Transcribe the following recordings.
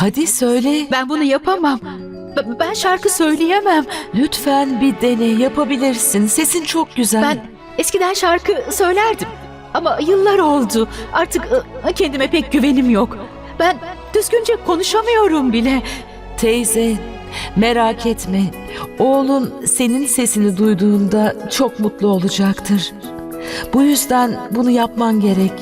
Hadi söyle. Ben bunu yapamam. B- Ben şarkı söyleyemem. Lütfen bir dene yapabilirsin. Sesin çok güzel. Ben eskiden şarkı söylerdim. Ama yıllar oldu. Artık ı, kendime pek güvenim yok. Ben düzgünce konuşamıyorum bile. Teyze merak etme. Oğlun senin sesini duyduğunda çok mutlu olacaktır. Bu yüzden bunu yapman gerek.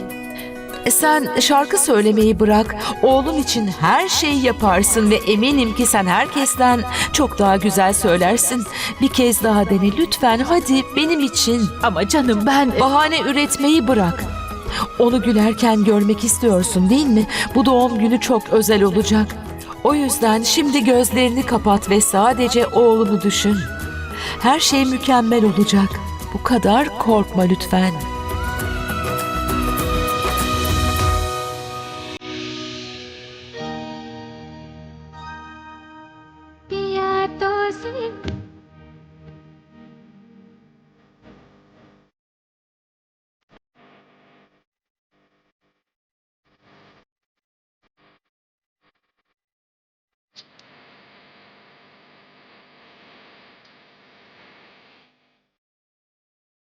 E Sen şarkı söylemeyi bırak. Oğlun için her şeyi yaparsın ve eminim ki sen herkesten çok daha güzel söylersin. Bir kez daha dene lütfen hadi benim için. Ama canım ben... Bahane üretmeyi bırak. Onu gülerken görmek istiyorsun değil mi? Bu doğum günü çok özel olacak. O yüzden şimdi gözlerini kapat ve sadece oğlunu düşün. Her şey mükemmel olacak. Bu kadar korkma lütfen.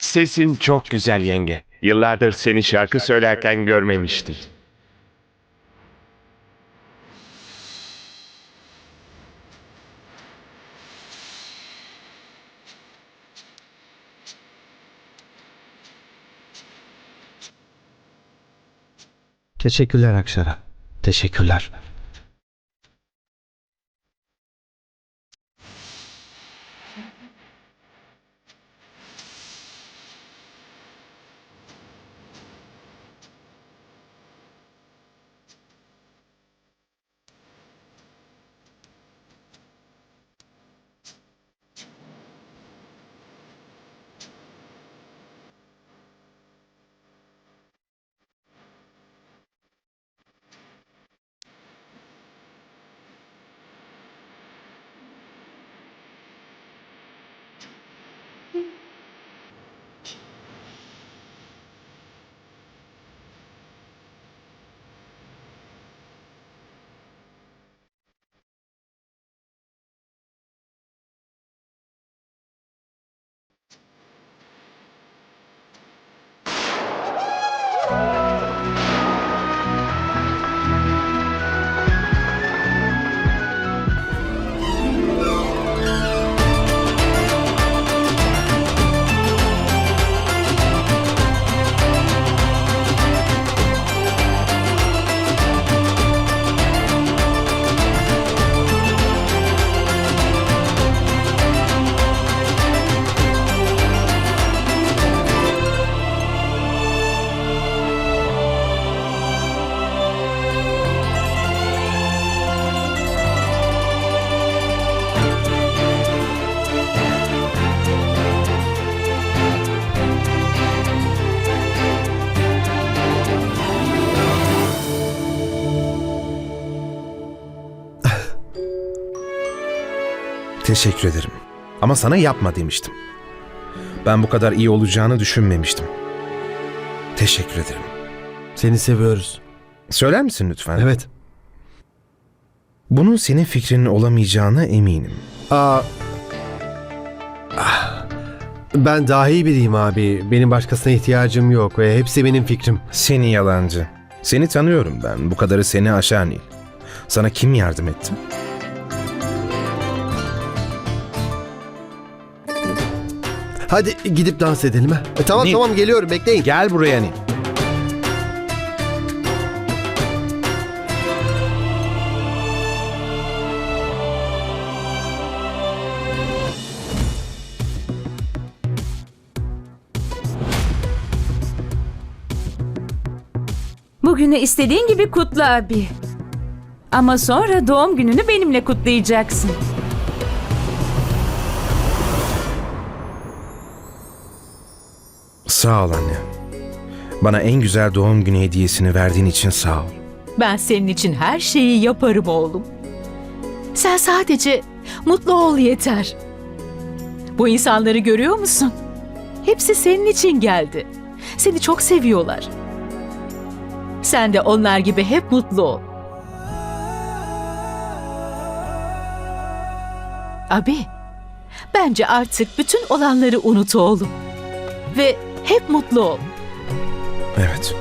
Sesin çok güzel yenge. Yıllardır seni şarkı söylerken görmemiştim. Teşekkürler Akşara. Teşekkürler. Teşekkür ederim. Ama sana yapma demiştim. Ben bu kadar iyi olacağını düşünmemiştim. Teşekkür ederim. Seni seviyoruz. Söyler misin lütfen? Evet. Bunun senin fikrinin olamayacağına eminim. Aa, Ah. ben daha iyi biriyim abi. Benim başkasına ihtiyacım yok ve hepsi benim fikrim. Seni yalancı. Seni tanıyorum ben. Bu kadarı seni aşar Nil. Sana kim yardım etti? Hadi gidip dans edelim ha. E, tamam Nil. tamam geliyorum bekleyin. Gel buraya Nil. Bugünü istediğin gibi kutla abi. Ama sonra doğum gününü benimle kutlayacaksın. Sağ ol anne. Bana en güzel doğum günü hediyesini verdiğin için sağ ol. Ben senin için her şeyi yaparım oğlum. Sen sadece mutlu ol yeter. Bu insanları görüyor musun? Hepsi senin için geldi. Seni çok seviyorlar. Sen de onlar gibi hep mutlu ol. Abi, bence artık bütün olanları unut oğlum. Ve hep mutlu ol. Evet.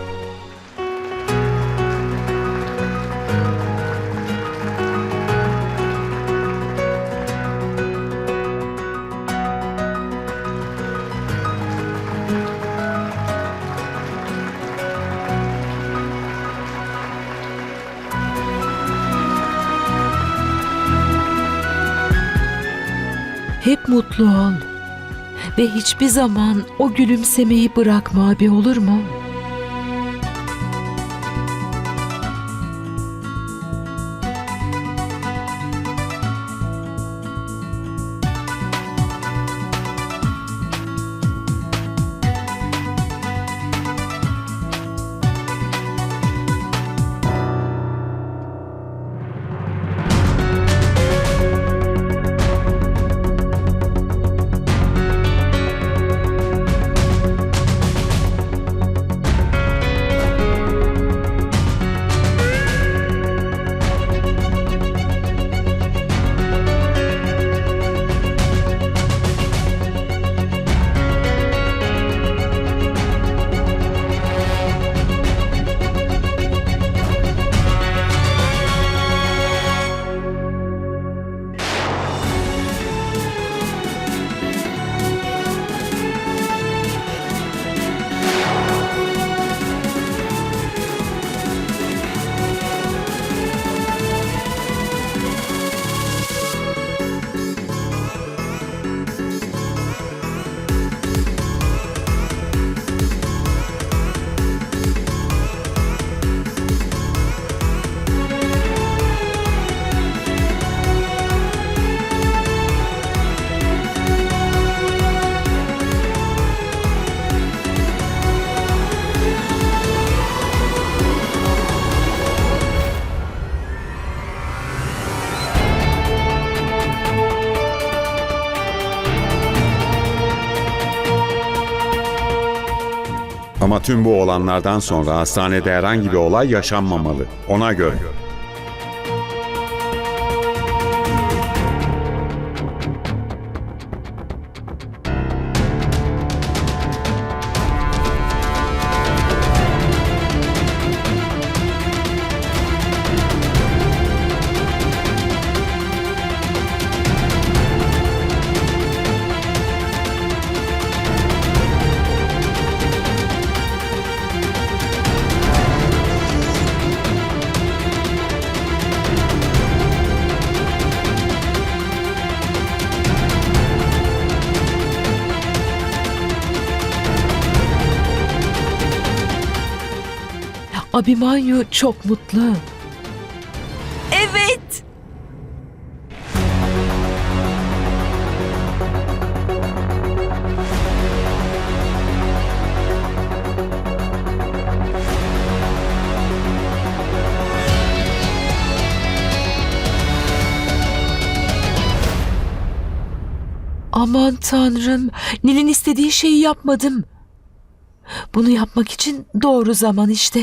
Hep mutlu ol. Ve hiçbir zaman o gülümsemeyi bırakma abi olur mu? Tüm bu olanlardan sonra hastanede herhangi bir olay yaşanmamalı. Ona göre. Abimanyu çok mutlu. Evet. Aman tanrım, Nil'in istediği şeyi yapmadım. Bunu yapmak için doğru zaman işte.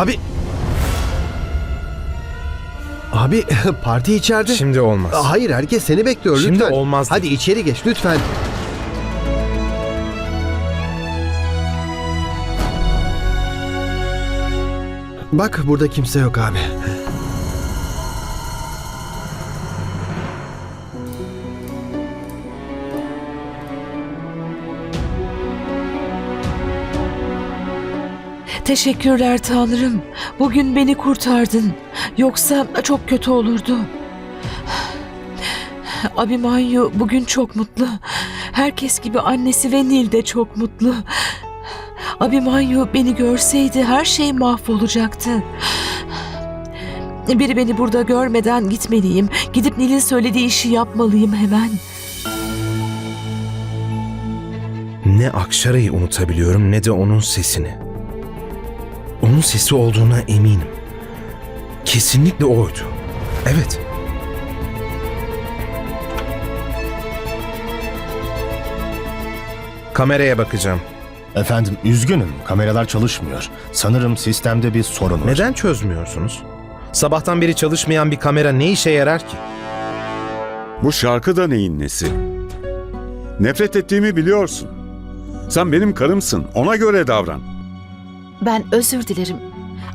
Abi... Abi parti içeride. Şimdi olmaz. Hayır herkes seni bekliyor Şimdi lütfen. olmaz. Hadi içeri geç lütfen. Bak burada kimse yok abi. Teşekkürler Tanrım. Bugün beni kurtardın. Yoksa çok kötü olurdu. Abimanyu bugün çok mutlu. Herkes gibi annesi ve Nil de çok mutlu. Abimanyu beni görseydi her şey mahvolacaktı. Biri beni burada görmeden gitmeliyim. Gidip Nil'in söylediği işi yapmalıyım hemen. Ne Akşara'yı unutabiliyorum ne de onun sesini. Onun sesi olduğuna eminim. Kesinlikle oydu. Evet. Kameraya bakacağım. Efendim üzgünüm kameralar çalışmıyor. Sanırım sistemde bir sorun var. Neden çözmüyorsunuz? Sabahtan beri çalışmayan bir kamera ne işe yarar ki? Bu şarkı da neyin nesi? Nefret ettiğimi biliyorsun. Sen benim karımsın. Ona göre davran. Ben özür dilerim.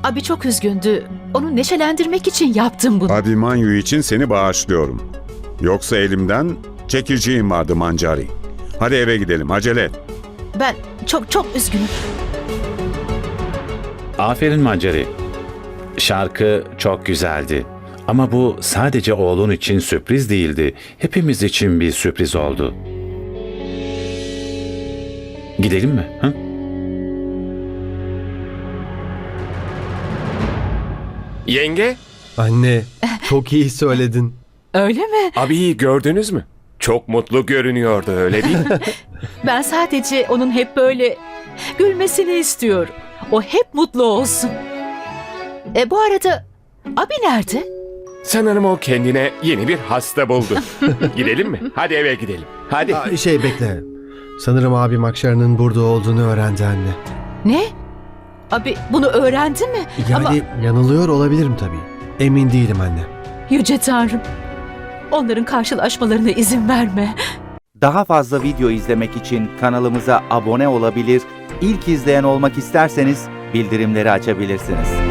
Abi çok üzgündü. Onu neşelendirmek için yaptım bunu. Abimanyu için seni bağışlıyorum. Yoksa elimden çekeceğim vardı Mancari. Hadi eve gidelim acele et. Ben çok çok üzgünüm. Aferin Mancari. Şarkı çok güzeldi. Ama bu sadece oğlun için sürpriz değildi. Hepimiz için bir sürpriz oldu. Gidelim mi? Hı? Yenge, Anne, çok iyi söyledin. Öyle mi? abiyi gördünüz mü? Çok mutlu görünüyordu öyle değil mi? Ben sadece onun hep böyle gülmesini istiyorum. O hep mutlu olsun. E bu arada abi nerede? Sanırım o kendine yeni bir hasta buldu. gidelim mi? Hadi eve gidelim. Hadi. Aa, şey bekle. Sanırım abim Akşar'ın burada olduğunu öğrendi anne. Ne? Abi bunu öğrendi mi? Yani Ama yanılıyor olabilirim tabii. Emin değilim anne. yüce tanrım. Onların karşılaşmalarına izin verme. Daha fazla video izlemek için kanalımıza abone olabilir, ilk izleyen olmak isterseniz bildirimleri açabilirsiniz.